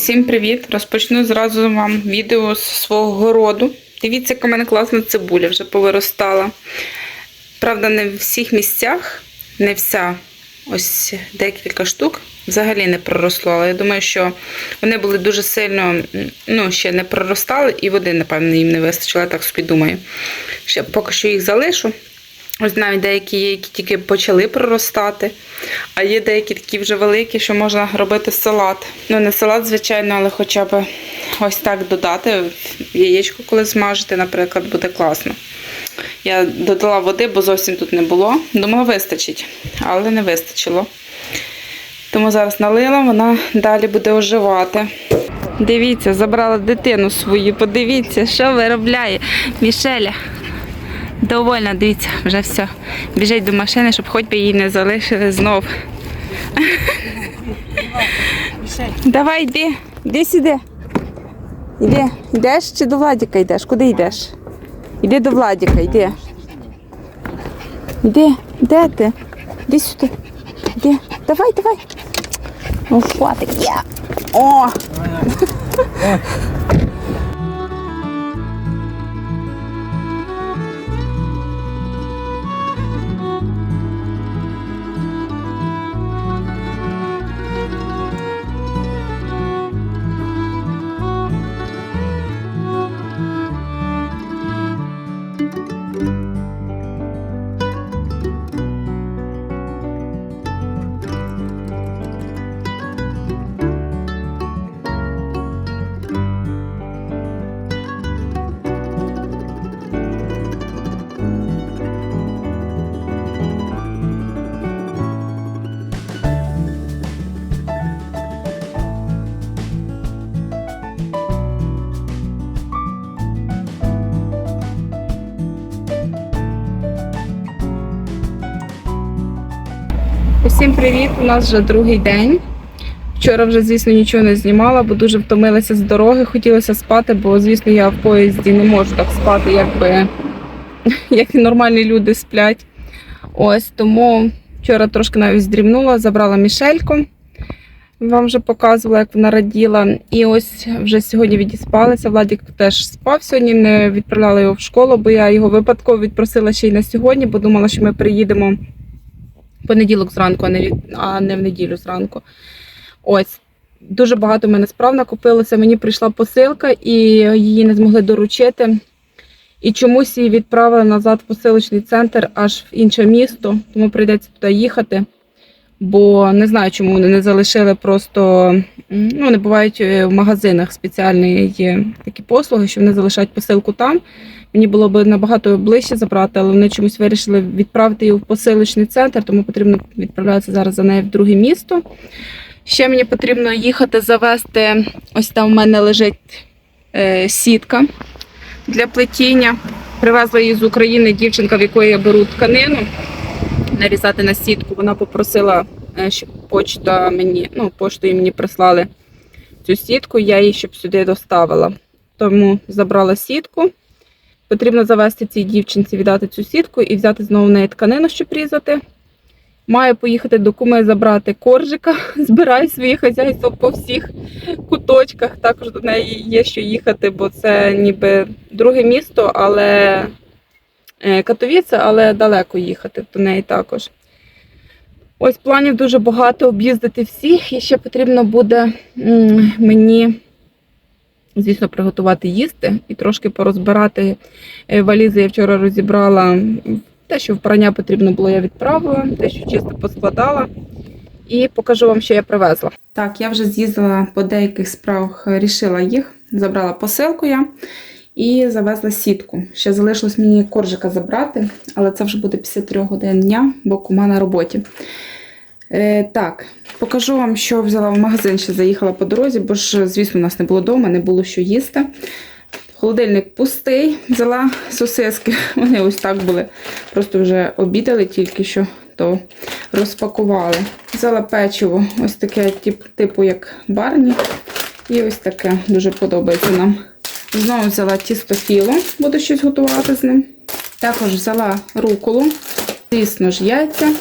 Усім привіт! Розпочну зразу вам відео з свого городу. Дивіться, яка в мене класна цибуля вже повиростала. Правда, не в всіх місцях, не вся, ось декілька штук взагалі не проросло. Але я думаю, що вони були дуже сильно, ну, ще не проростали, і води, напевно, їм не вистачило, я так собі думаю. Ще поки що їх залишу. Ось навіть деякі є, які тільки почали проростати, а є деякі такі вже великі, що можна робити салат. Ну, не салат, звичайно, але хоча б ось так додати яєчко, коли смажити, наприклад, буде класно. Я додала води, бо зовсім тут не було. Думала, вистачить, але не вистачило. Тому зараз налила, вона далі буде оживати. Дивіться, забрала дитину свою. Подивіться, що виробляє Мішеля. Довольна, дивіться, вже все. Біжить до машини, щоб хоч би її не залишили знов. Давай йди, йди сюди. Йди, йдеш чи до Владіка йдеш? Куди йдеш? Йди до Владіка, йди. Йди, де ти? Йди сюди. Йди. Давай, давай. Ну, хватить. Я. О! Усім привіт! У нас вже другий день. Вчора вже, звісно, нічого не знімала, бо дуже втомилася з дороги, хотілося спати, бо, звісно, я в поїзді не можу так спати, якби як нормальні люди сплять. Ось тому вчора трошки навіть здрімнула, забрала Мішельку. Вам вже показувала, як вона раділа. І ось вже сьогодні відіспалися. Владик теж спав сьогодні, не відправляла його в школу, бо я його випадково відпросила ще й на сьогодні, бо думала, що ми приїдемо понеділок зранку, а не, а не в неділю зранку. Ось. Дуже багато в мене справ накопилося. Мені прийшла посилка і її не змогли доручити. І чомусь її відправили назад в посилочний центр аж в інше місто, тому прийдеться туди їхати. Бо не знаю, чому вони не залишили просто. Ну, не бувають е, в магазинах спеціальні такі послуги, що вони залишають посилку там. Мені було б набагато ближче забрати, але вони чомусь вирішили відправити її в посилочний центр, тому потрібно відправлятися зараз за нею в друге місто. Ще мені потрібно їхати завести. Ось там в мене лежить е, сітка для плетіння. Привезла її з України дівчинка, в якої я беру тканину, нарізати на сітку. Вона попросила, е, щоб почта мені, ну, поштою мені прислали цю сітку, я її щоб сюди доставила. Тому забрала сітку. Потрібно завести цій дівчинці, віддати цю сітку і взяти знову в неї тканину, щоб різати. Маю поїхати до куми забрати коржика, збираю своє хазяйство по всіх куточках. Також до неї є що їхати, бо це ніби друге місто, але е, Катовіце, але далеко їхати до неї також. Ось планів дуже багато об'їздити всіх, і ще потрібно буде мені, звісно, приготувати їсти і трошки порозбирати е, валізи. Я вчора розібрала те, що вбрання потрібно було, я відправила, те, що чисто поскладала. І покажу вам, що я привезла. Так, я вже з'їздила по деяких справах, рішила їх, забрала посилку я і завезла сітку. Ще залишилось мені коржика забрати, але це вже буде після 3 годин дня, бо кума на роботі. Е, так, покажу вам, що взяла в магазин, ще заїхала по дорозі, бо ж, звісно, у нас не було вдома, не було що їсти. Холодильник пустий, взяла сосиски. Вони ось так були. Просто вже обідали тільки що, то розпакували. Взяла печиво, ось таке, тип- типу як барні. І ось таке дуже подобається нам. Знову взяла тісто філо, буду щось готувати з ним. Також взяла руколу, звісно ж, яйця.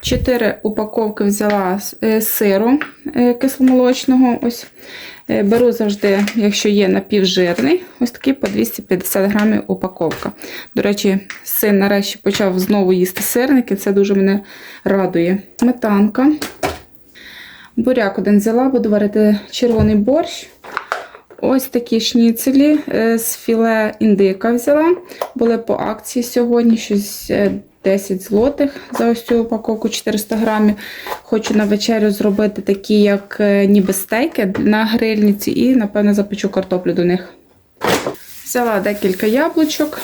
Чотири упаковки взяла е, сиру е, кисломолочного. Ось Е, беру завжди, якщо є напівжирний, ось такий по 250 грамів упаковка. До речі, син нарешті почав знову їсти сирники, це дуже мене радує. Сметанка. Буряк один взяла, буду варити червоний борщ. Ось такі шніцелі з філе індика взяла. Були по акції сьогодні, щось 10 злотих за ось цю упаковку 400 грамів. Хочу на вечерю зробити такі, як е, ніби стейки на грильниці, і, напевно, запечу картоплю до них. Взяла декілька яблучок.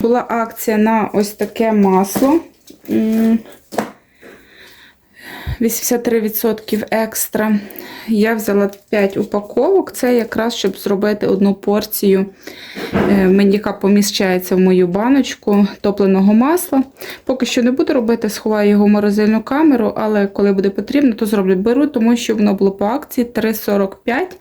Була акція на ось таке масло. 83% екстра. Я взяла 5 упаковок. Це якраз щоб зробити одну порцію. Е, яка поміщається в мою баночку топленого масла. Поки що не буду робити, сховаю його в морозильну камеру, але коли буде потрібно, то зроблю. Беру, тому що воно було по акції 3,45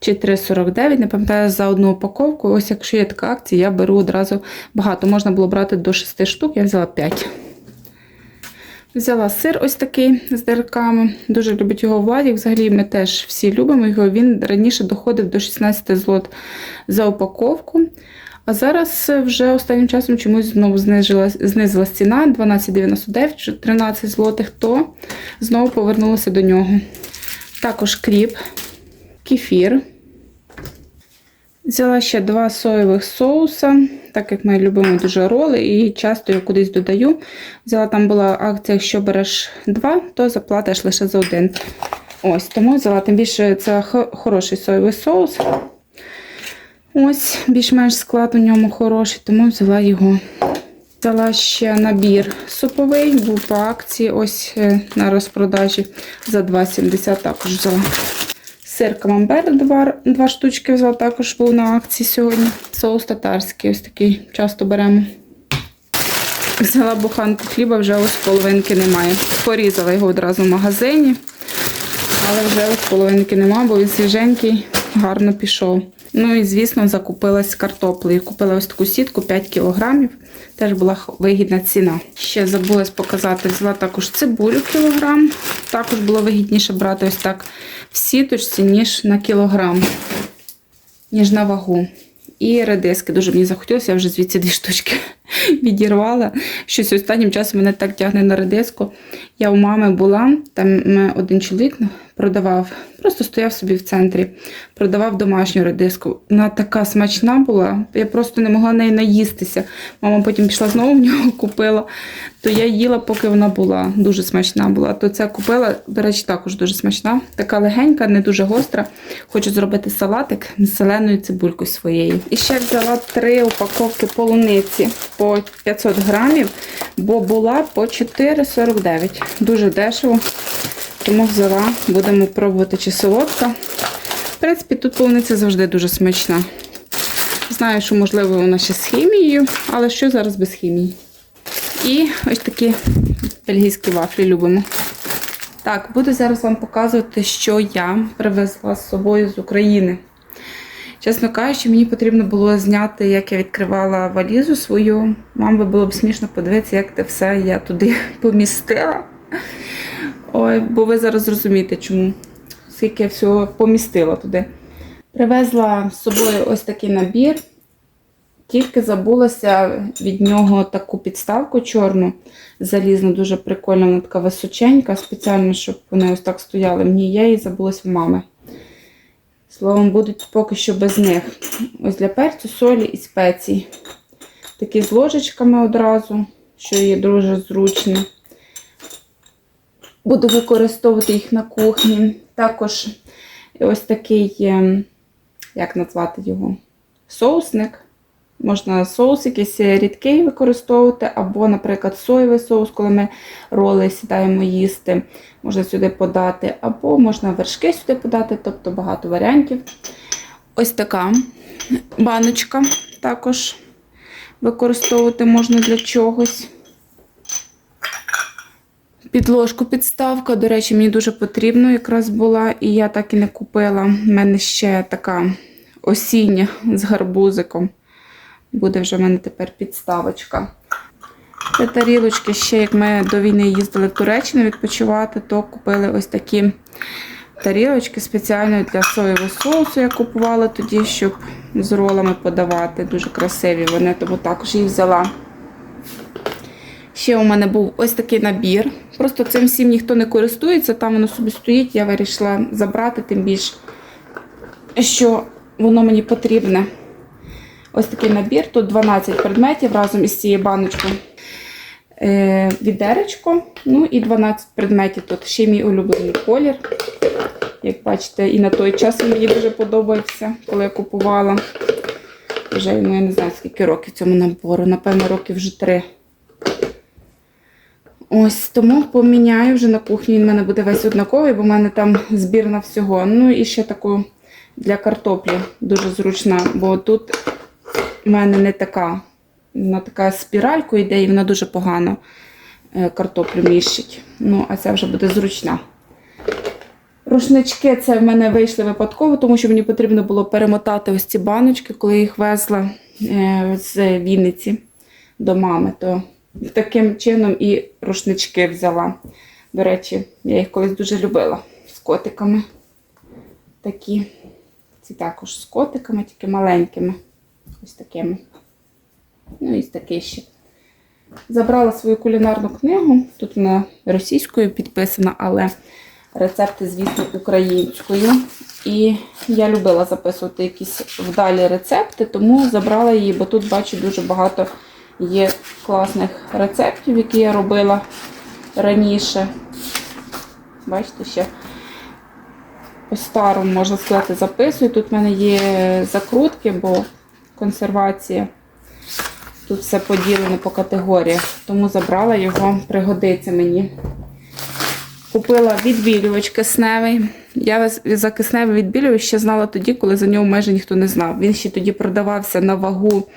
чи 3,49, не пам'ятаю за одну упаковку. Ось якщо є така акція, я беру одразу багато. Можна було брати до 6 штук, я взяла 5. Взяла сир ось такий з дирками. Дуже любить його Владік. Взагалі ми теж всі любимо його. Він раніше доходив до 16 злот за упаковку. А зараз вже останнім часом чомусь знову знизилась, знизилась ціна 12,99 чи 13 злотих, то знову повернулася до нього. Також кріп, кефір. Взяла ще два соєвих соуса, так як ми любимо дуже роли і часто я кудись додаю. Взяла там була акція, якщо береш два, то заплатиш лише за один. Ось, тому взяла тим більше це хороший соєвий соус. Ось, більш-менш склад у ньому хороший, тому взяла його. Взяла ще набір суповий, був по акції, ось е, на розпродажі за 2,70 також взяла. Сир камамбер два, два штучки взяла, також був на акції сьогодні. Соус татарський, ось такий часто беремо. Взяла буханку хліба, вже ось половинки немає. Порізала його одразу в магазині, але вже ось половинки немає, бо він свіженький, гарно пішов. Ну і, звісно, закупилась картоплею. Купила ось таку сітку 5 кілограмів. Теж була вигідна ціна. Ще забулась показати, взяла також цибулю кілограм. Також було вигідніше брати ось так в сіточці, ніж на кілограм, ніж на вагу. І редиски дуже мені захотілося, я вже звідси дві штучки відірвала. Щось останнім часом мене так тягне на редиску. Я у мами була, там один чоловік ну, продавав, просто стояв собі в центрі, продавав домашню редиску. Вона така смачна була, я просто не могла неї наїстися. Мама потім пішла знову в нього купила, то я їла, поки вона була. Дуже смачна була. То це купила, до речі, також дуже смачна. Така легенька, не дуже гостра. Хочу зробити салатик з зеленою цибулькою своєю. І ще взяла три упаковки полуниці по 500 грамів, бо була по 4,49. Дуже дешево. Тому взяла, будемо пробувати чи солодка. В принципі, тут полуниця завжди дуже смачна. Знаю, що, можливо, вона ще з хімією, але що зараз без хімії? І ось такі бельгійські вафлі любимо. Так, буду зараз вам показувати, що я привезла з собою з України. Чесно кажучи, мені потрібно було зняти, як я відкривала валізу свою. Вам би було б смішно подивитися, як те все я туди помістила. Ой, бо ви зараз зрозумієте, чому. Скільки я всього помістила туди. Привезла з собою ось такий набір. Тільки забулася від нього таку підставку чорну, залізну, дуже прикольна, вона така височенька, спеціально, щоб вони ось так стояли. Мені є і забулась в мами. Словом, будуть поки що без них. Ось для перцю, солі і спецій. Такі з ложечками одразу, що є дуже зручно. Буду використовувати їх на кухні. Також ось такий, ем, як назвати його, соусник. Можна соус якийсь рідкий використовувати, або, наприклад, соєвий соус, коли ми роли сідаємо їсти, можна сюди подати, або можна вершки сюди подати, тобто багато варіантів. Ось така баночка також використовувати можна для чогось. Підложку підставка, до речі, мені дуже потрібно якраз була, і я так і не купила. У мене ще така осіння з гарбузиком. Буде вже в мене тепер підставочка. Це тарілочки ще, як ми до війни їздили в Туреччину відпочивати, то купили ось такі тарілочки спеціально для соєвого соусу. Я купувала тоді, щоб з ролами подавати. Дуже красиві вони, тому також їх взяла. Ще у мене був ось такий набір. Просто цим всім ніхто не користується, там воно собі стоїть. Я вирішила забрати, тим більше, що воно мені потрібне. Ось такий набір. Тут 12 предметів разом із цією баночкою. Е, відеречко, ну і 12 предметів. Тут ще мій улюблений колір. Як бачите, і на той час мені дуже подобається, коли я купувала. Вже ну, я не знаю, скільки років цьому набору. Напевно, років вже три. Ось тому поміняю вже на кухні. Він в мене буде весь однаковий, бо в мене там збірна всього. Ну і ще таку для картоплі дуже зручна, бо тут в мене не така. Вона така спіральку йде, і вона дуже погано е, картоплю міщить. Ну, а ця вже буде зручна. Рушнички це в мене вийшли випадково, тому що мені потрібно було перемотати ось ці баночки, коли їх везла е, з Вінниці до мами. То таким чином і рушнички взяла. До речі, я їх колись дуже любила з котиками. Такі. Ці також з котиками, тільки маленькими. Ось такими. Ну і такий ще. Забрала свою кулінарну книгу. Тут вона російською підписана, але рецепти, звісно, українською. І я любила записувати якісь вдалі рецепти, тому забрала її, бо тут бачу дуже багато є класних рецептів, які я робила раніше. Бачите, ще по-старому, можна сказати, записую. Тут в мене є закрутки, бо консервація. Тут все поділене по категоріях, тому забрала його, пригодиться мені. Купила відбілювач кисневий. Я за кисневий відбілювач ще знала тоді, коли за нього майже ніхто не знав. Він ще тоді продавався на вагу.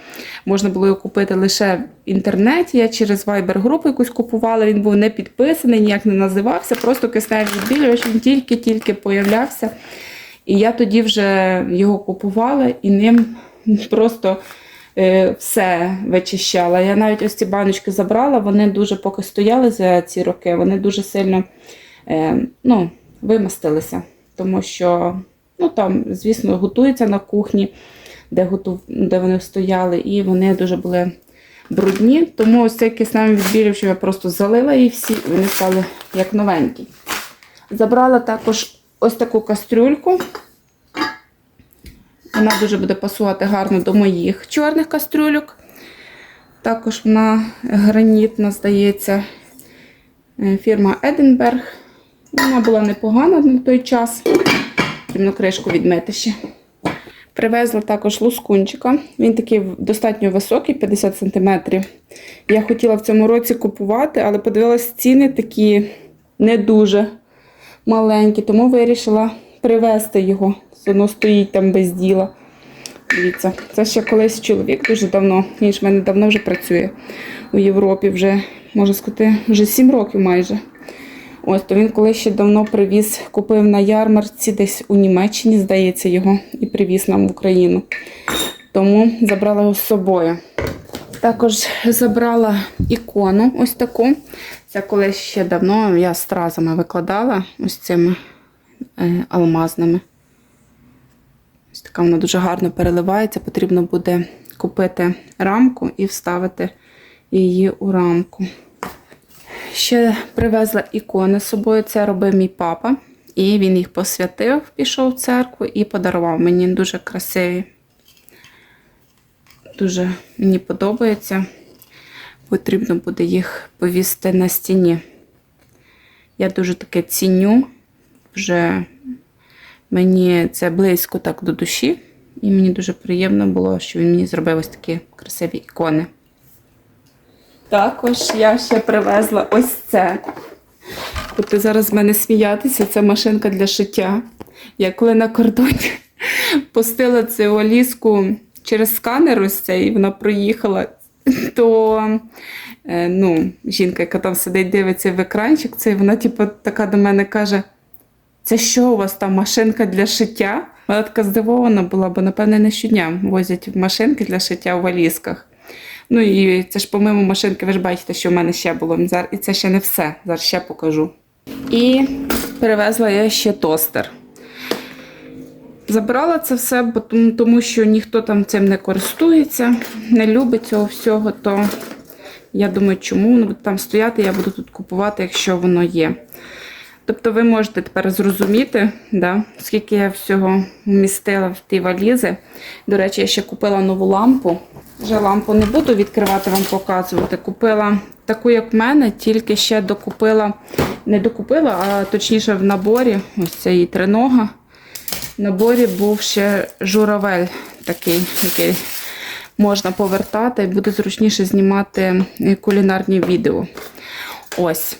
Можна було його купити лише в інтернеті. Я через Viber групу якусь купувала. Він був не підписаний, ніяк не називався. Просто кисневий відбілювач, він тільки-тільки появлявся. І я тоді вже його купувала і ним просто е, все вичищала. Я навіть ось ці баночки забрала, вони дуже поки стояли за ці роки, вони дуже сильно е, ну, вимастилися. Тому що, ну там, звісно, готуються на кухні, де, готув, де вони стояли, і вони дуже були брудні. Тому ось цей кисневий відбілювач я просто залила і всі вони стали як новенькі. Забрала також ось таку кастрюльку. Вона дуже буде пасувати гарно до моїх чорних кастрюльок. Також вона гранітна, здається, е, фірма Единберг. Вона була непогана на той час. Потрібно кришку відмити ще. Привезла також лускунчика. Він такий достатньо високий, 50 см. Я хотіла в цьому році купувати, але подивилась, ціни такі не дуже маленькі, тому вирішила привезти його. Все одно стоїть там без діла. Дивіться, це ще колись чоловік дуже давно, він ж в мене давно вже працює у Європі, вже, можна сказати, вже 7 років майже. Ось, то він колись ще давно привіз, купив на ярмарці десь у Німеччині, здається, його, і привіз нам в Україну. Тому забрала його з собою. Також забрала ікону ось таку. Це колись ще давно я стразами викладала ось цими е, алмазними. Ось така вона дуже гарно переливається. Потрібно буде купити рамку і вставити її у рамку. Ще привезла ікони з собою. Це робив мій папа. І він їх посвятив, пішов в церкву і подарував мені дуже красиві. Дуже мені подобається. Потрібно буде їх повісити на стіні. Я дуже таке ціню. Вже мені це близько так до душі. І мені дуже приємно було, що він мені зробив ось такі красиві ікони. Також я ще привезла ось це. Тобто зараз з мене сміятися, це машинка для шиття. Я коли на кордоні пустила цю оліску через сканер ось цей, і вона проїхала, то е, ну, жінка, яка там сидить, дивиться в екранчик, цей, вона типу, така до мене каже: це що у вас там машинка для шиття? Вона така здивована була, бо, напевне, не щодня возять машинки для шиття у валізках. Ну і це ж помимо машинки, ви ж бачите, що в мене ще було. І це ще не все. Зараз ще покажу. І перевезла я ще тостер. Забирала це все, тому що ніхто там цим не користується, не любить цього всього, то я думаю, чому воно буде там стояти, я буду тут купувати, якщо воно є. Тобто ви можете тепер зрозуміти, да, скільки я всього вмістила в ті валізи. До речі, я ще купила нову лампу. Вже лампу не буду відкривати, вам показувати. Купила таку, як в мене, тільки ще докупила, не докупила, а точніше в наборі, ось це її тринога. В наборі був ще журавель такий, який можна повертати і буде зручніше знімати кулінарні відео. Ось.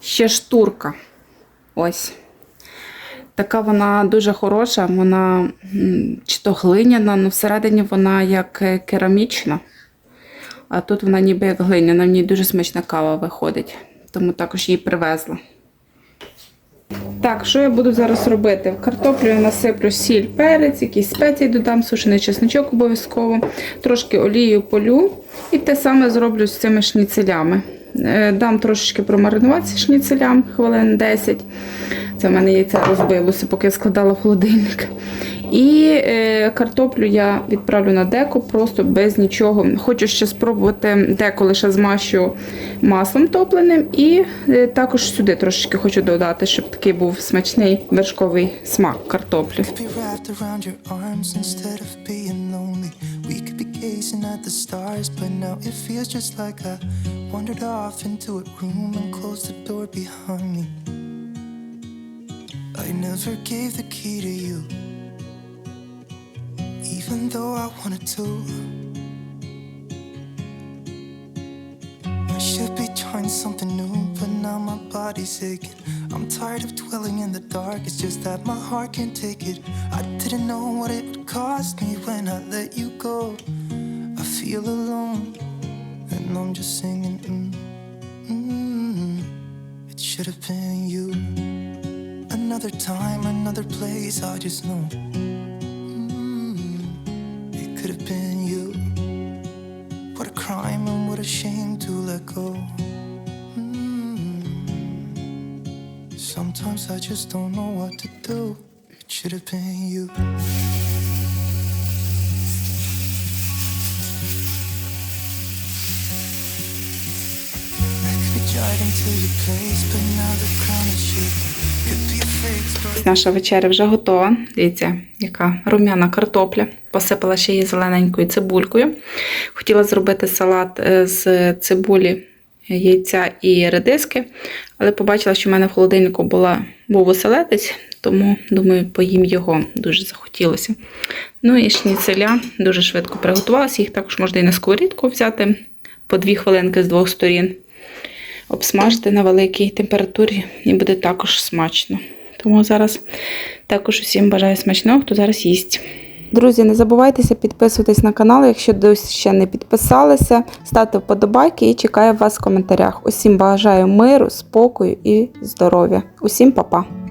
Ще штурка. Ось. Така вона дуже хороша, вона чи то глиняна, але всередині вона як е, керамічна. А тут вона ніби як глиняна, в ній дуже смачна кава виходить. Тому також її привезла. Так, що я буду зараз робити? В картоплю я насиплю сіль, перець, якісь спеції додам, сушений чесночок обов'язково, трошки олію полю. І те саме зроблю з цими шніцелями. Е, Дам трошечки промаринуватися шніцелям хвилин 10. Це в мене яйце розбилося, поки я складала в холодильник. І е, картоплю я відправлю на деко просто без нічого. Хочу ще спробувати деко лише змащу маслом топленим. І е, також сюди трошечки хочу додати, щоб такий був смачний вершковий смак картоплі. Gazing at the stars, but now it feels just like I wandered off into a room and closed the door behind me. I never gave the key to you, even though I wanted to. I should be trying something new, but now my body's aching. I'm tired of dwelling in the dark, it's just that my heart can't take it. I didn't know what it would cost me when I let you go. Feel alone, and I'm just singing. Mm, mm, it should have been you. Another time, another place, I just know. Mm, it could have been you. What a crime and what a shame to let go. Mm. Sometimes I just don't know what to do. It should have been you. Наша вечеря вже готова. Дивіться, яка рум'яна картопля. Посипала ще її зелененькою цибулькою. Хотіла зробити салат е, з цибулі, яйця і редиски, але побачила, що в мене в холодильнику була, був оселедець, тому, думаю, поїм його. Дуже захотілося. Ну і шніцеля дуже швидко приготувалася. Їх також можна і на сковорідку взяти по дві хвилинки з двох сторін обсмажити на великій температурі і буде також смачно. Тому зараз також усім бажаю смачного, хто зараз їсть. Друзі, не забувайтеся підписуватись на канал, якщо досі ще не підписалися, ставте вподобайки і чекаю вас в коментарях. Усім бажаю миру, спокою і здоров'я. Усім па-па!